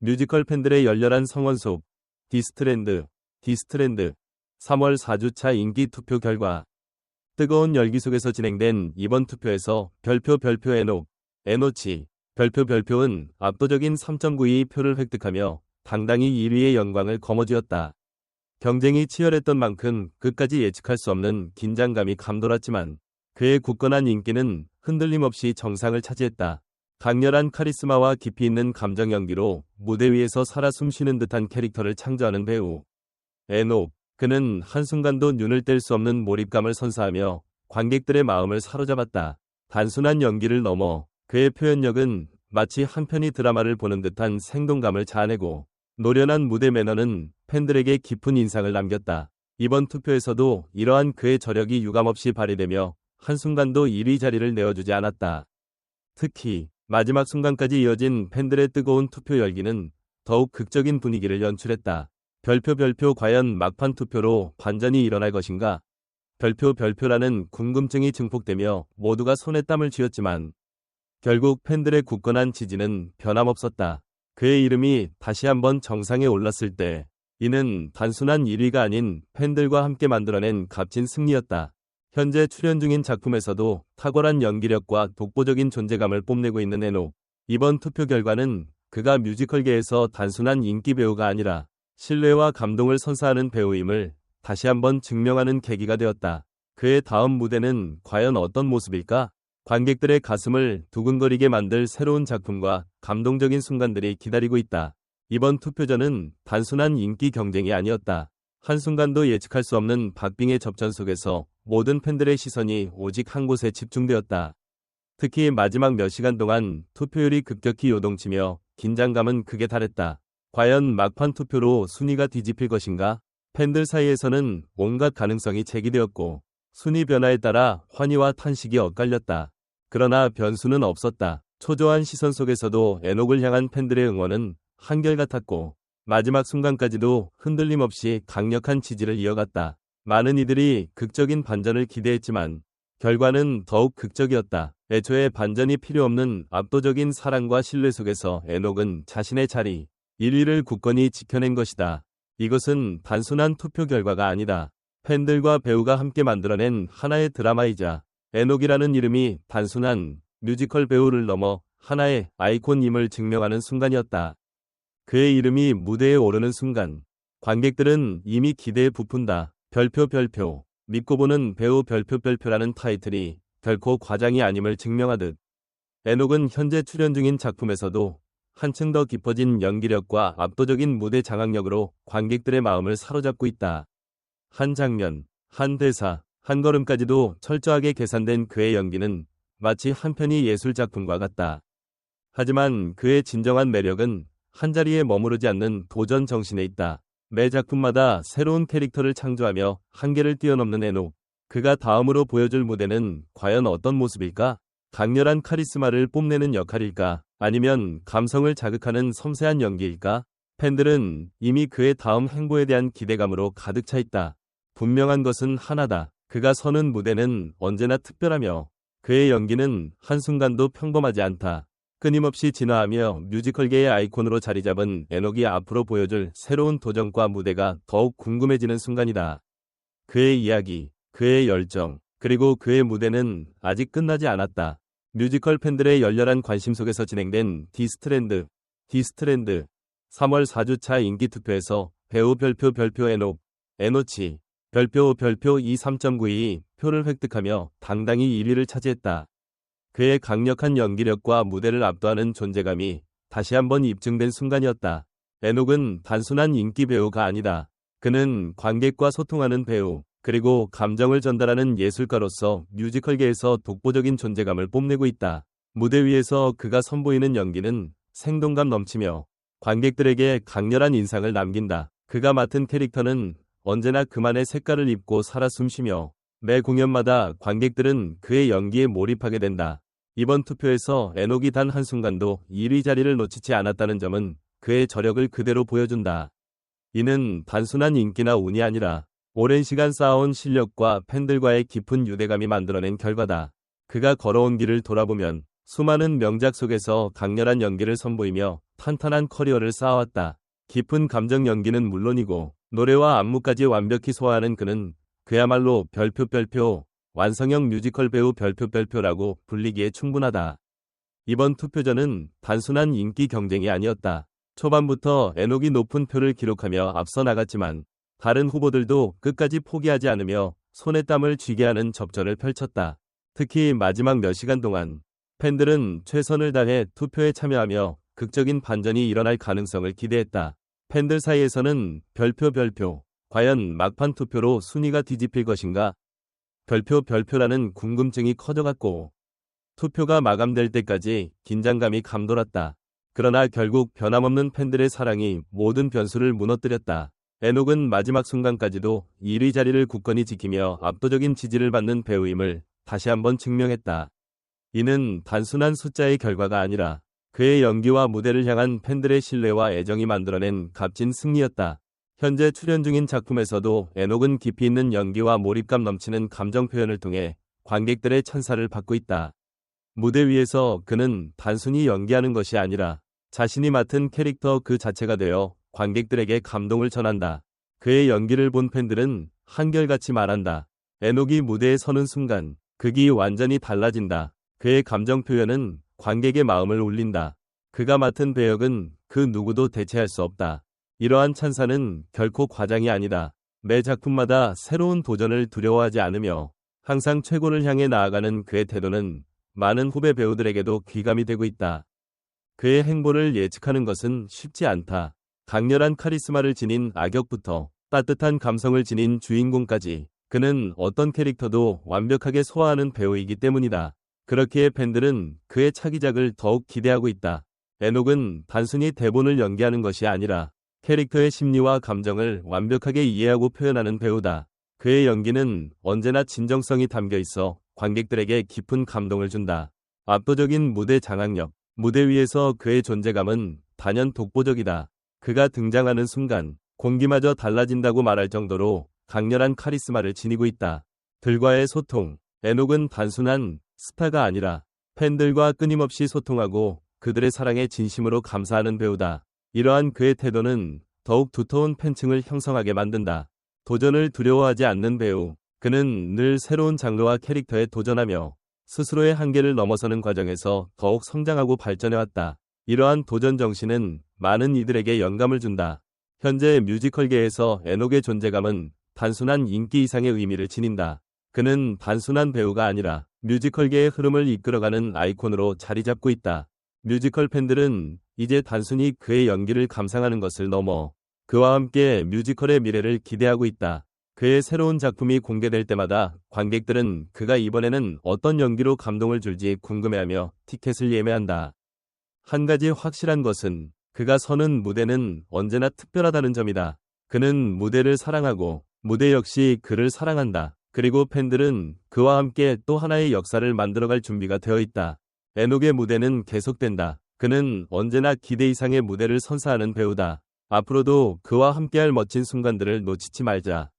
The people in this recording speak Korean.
뮤지컬 팬들의 열렬한 성원 속 디스트랜드 디스트랜드 3월 4주차 인기 투표 결과 뜨거운 열기 속에서 진행된 이번 투표에서 별표 별표 에녹 에노치 별표 별표는 압도적인 3.92 표를 획득하며 당당히 1위의 영광을 거머쥐었다. 경쟁이 치열했던 만큼 끝까지 예측할 수 없는 긴장감이 감돌았지만 그의 굳건한 인기는 흔들림 없이 정상을 차지했다. 강렬한 카리스마와 깊이 있는 감정 연기로 무대 위에서 살아 숨쉬는 듯한 캐릭터를 창조하는 배우. 에녹, 그는 한순간도 눈을 뗄 수 없는 몰입감을 선사하며 관객들의 마음을 사로잡았다. 단순한 연기를 넘어 그의 표현력은 마치 한 편의 드라마를 보는 듯한 생동감을 자아내고 노련한 무대 매너는 팬들에게 깊은 인상을 남겼다. 이번 투표에서도 이러한 그의 저력이 유감없이 발휘되며 한순간도 1위 자리를 내어주지 않았다. 특히 마지막 순간까지 이어진 팬들의 뜨거운 투표 열기는 더욱 극적인 분위기를 연출했다. 별표 별표 과연 막판 투표로 반전이 일어날 것인가? 별표 별표라는 궁금증이 증폭되며 모두가 손에 땀을 쥐었지만 결국 팬들의 굳건한 지지는 변함없었다. 그의 이름이 다시 한번 정상에 올랐을 때 이는 단순한 1위가 아닌 팬들과 함께 만들어낸 값진 승리였다. 현재 출연 중인 작품에서도 탁월한 연기력과 독보적인 존재감을 뽐내고 있는 에녹. 이번 투표 결과는 그가 뮤지컬계에서 단순한 인기 배우가 아니라 신뢰와 감동을 선사하는 배우임을 다시 한번 증명하는 계기가 되었다. 그의 다음 무대는 과연 어떤 모습일까? 관객들의 가슴을 두근거리게 만들 새로운 작품과 감동적인 순간들이 기다리고 있다. 이번 투표전은 단순한 인기 경쟁이 아니었다. 한순간도 예측할 수 없는 박빙의 접전 속에서 모든 팬들의 시선이 오직 한 곳에 집중되었다. 특히 마지막 몇 시간 동안 투표율이 급격히 요동치며 긴장감은 극에 달했다. 과연 막판 투표로 순위가 뒤집힐 것인가? 팬들 사이에서는 온갖 가능성이 제기되었고 순위 변화에 따라 환희와 탄식이 엇갈렸다. 그러나 변수는 없었다. 초조한 시선 속에서도 에녹을 향한 팬들의 응원은 한결같았고 마지막 순간까지도 흔들림 없이 강력한 지지를 이어갔다. 많은 이들이 극적인 반전을 기대했지만 결과는 더욱 극적이었다. 애초에 반전이 필요 없는 압도적인 사랑과 신뢰 속에서 에녹은 자신의 자리 1위를 굳건히 지켜낸 것이다. 이것은 단순한 투표 결과가 아니다. 팬들과 배우가 함께 만들어낸 하나의 드라마이자 에녹이라는 이름이 단순한 뮤지컬 배우를 넘어 하나의 아이콘임을 증명하는 순간이었다. 그의 이름이 무대에 오르는 순간 관객들은 이미 기대에 부푼다. 별표 별표 믿고 보는 배우 별표 별표라는 타이틀이 결코 과장이 아님을 증명하듯 에녹은 현재 출연 중인 작품에서도 한층 더 깊어진 연기력과 압도적인 무대 장악력으로 관객들의 마음을 사로잡고 있다. 한 장면, 한 대사, 한 걸음까지도 철저하게 계산된 그의 연기는 마치 한 편의 예술 작품과 같다. 하지만 그의 진정한 매력은 한자리에 머무르지 않는 도전 정신에 있다. 매 작품마다 새로운 캐릭터를 창조하며 한계를 뛰어넘는 에녹. 그가 다음으로 보여줄 무대는 과연 어떤 모습일까? 강렬한 카리스마를 뽐내는 역할일까? 아니면 감성을 자극하는 섬세한 연기일까? 팬들은 이미 그의 다음 행보에 대한 기대감으로 가득 차 있다. 분명한 것은 하나다. 그가 서는 무대는 언제나 특별하며 그의 연기는 한순간도 평범하지 않다. 끊임없이 진화하며 뮤지컬계의 아이콘으로 자리 잡은 에녹이 앞으로 보여줄 새로운 도전과 무대가 더욱 궁금해지는 순간이다. 그의 이야기, 그의 열정, 그리고 그의 무대는 아직 끝나지 않았다. 뮤지컬 팬들의 열렬한 관심 속에서 진행된 디스트랜드, 디스트랜드 3월 4주차 인기 투표에서 배우 별표 별표 에녹, 에노치, 별표 별표 2 3.92 표를 획득하며 당당히 1위를 차지했다. 그의 강력한 연기력과 무대를 압도하는 존재감이 다시 한번 입증된 순간이었다. 에녹은 단순한 인기 배우가 아니다. 그는 관객과 소통하는 배우, 그리고 감정을 전달하는 예술가로서 뮤지컬계에서 독보적인 존재감을 뽐내고 있다. 무대 위에서 그가 선보이는 연기는 생동감 넘치며 관객들에게 강렬한 인상을 남긴다. 그가 맡은 캐릭터는 언제나 그만의 색깔을 입고 살아 숨쉬며 매 공연마다 관객들은 그의 연기에 몰입하게 된다. 이번 투표에서 에녹이 단 한순간도 1위 자리를 놓치지 않았다는 점은 그의 저력을 그대로 보여준다. 이는 단순한 인기나 운이 아니라 오랜 시간 쌓아온 실력과 팬들과의 깊은 유대감이 만들어낸 결과다. 그가 걸어온 길을 돌아보면 수많은 명작 속에서 강렬한 연기를 선보이며 탄탄한 커리어를 쌓아왔다. 깊은 감정 연기는 물론이고 노래와 안무까지 완벽히 소화하는 그는 그야말로 별표 별표 완성형 뮤지컬 배우 별표 별표라고 불리기에 충분하다. 이번 투표전은 단순한 인기 경쟁이 아니었다. 초반부터 에녹이 높은 표를 기록하며 앞서 나갔지만 다른 후보들도 끝까지 포기하지 않으며 손에 땀을 쥐게 하는 접전을 펼쳤다. 특히 마지막 몇 시간 동안 팬들은 최선을 다해 투표에 참여하며 극적인 반전이 일어날 가능성을 기대했다. 팬들 사이에서는 별표 별표, 과연 막판 투표로 순위가 뒤집힐 것인가? 별표 별표라는 궁금증이 커져갔고 투표가 마감될 때까지 긴장감이 감돌았다. 그러나 결국 변함없는 팬들의 사랑이 모든 변수를 무너뜨렸다. 에녹은 마지막 순간까지도 1위 자리를 굳건히 지키며 압도적인 지지를 받는 배우임을 다시 한번 증명했다. 이는 단순한 숫자의 결과가 아니라 그의 연기와 무대를 향한 팬들의 신뢰와 애정이 만들어낸 값진 승리였다. 현재 출연 중인 작품에서도 에녹은 깊이 있는 연기와 몰입감 넘치는 감정 표현을 통해 관객들의 찬사를 받고 있다. 무대 위에서 그는 단순히 연기하는 것이 아니라 자신이 맡은 캐릭터 그 자체가 되어 관객들에게 감동을 전한다. 그의 연기를 본 팬들은 한결같이 말한다. 에녹이 무대에 서는 순간 극이 완전히 달라진다. 그의 감정 표현은 관객의 마음을 울린다. 그가 맡은 배역은 그 누구도 대체할 수 없다. 이러한 찬사는 결코 과장이 아니다. 매 작품마다 새로운 도전을 두려워하지 않으며 항상 최고를 향해 나아가는 그의 태도는 많은 후배 배우들에게도 귀감이 되고 있다. 그의 행보를 예측하는 것은 쉽지 않다. 강렬한 카리스마를 지닌 악역부터 따뜻한 감성을 지닌 주인공까지 그는 어떤 캐릭터도 완벽하게 소화하는 배우이기 때문이다. 그렇기에 팬들은 그의 차기작을 더욱 기대하고 있다. 에녹은 단순히 대본을 연기하는 것이 아니라 캐릭터의 심리와 감정을 완벽하게 이해하고 표현하는 배우다. 그의 연기는 언제나 진정성이 담겨 있어 관객들에게 깊은 감동을 준다. 압도적인 무대 장악력, 무대 위에서 그의 존재감은 단연 독보적이다. 그가 등장하는 순간 공기마저 달라진다고 말할 정도로 강렬한 카리스마를 지니고 있다. 들과의 소통. 에녹은 단순한 스타가 아니라 팬들과 끊임없이 소통하고 그들의 사랑에 진심으로 감사하는 배우다. 이러한 그의 태도는 더욱 두터운 팬층을 형성하게 만든다. 도전을 두려워하지 않는 배우. 그는 늘 새로운 장르와 캐릭터에 도전하며 스스로의 한계를 넘어서는 과정에서 더욱 성장하고 발전해왔다. 이러한 도전 정신은 많은 이들에게 영감을 준다. 현재 뮤지컬계에서 에녹의 존재감은 단순한 인기 이상의 의미를 지닌다. 그는 단순한 배우가 아니라 뮤지컬계의 흐름을 이끌어가는 아이콘으로 자리 잡고 있다. 뮤지컬 팬들은 이제 단순히 그의 연기를 감상하는 것을 넘어 그와 함께 뮤지컬의 미래를 기대하고 있다. 그의 새로운 작품이 공개될 때마다 관객들은 그가 이번에는 어떤 연기로 감동을 줄지 궁금해하며 티켓을 예매한다. 한 가지 확실한 것은 그가 서는 무대는 언제나 특별하다는 점이다. 그는 무대를 사랑하고 무대 역시 그를 사랑한다. 그리고 팬들은 그와 함께 또 하나의 역사를 만들어갈 준비가 되어 있다. 에녹의 무대는 계속된다. 그는 언제나 기대 이상의 무대를 선사하는 배우다. 앞으로도 그와 함께할 멋진 순간들을 놓치지 말자.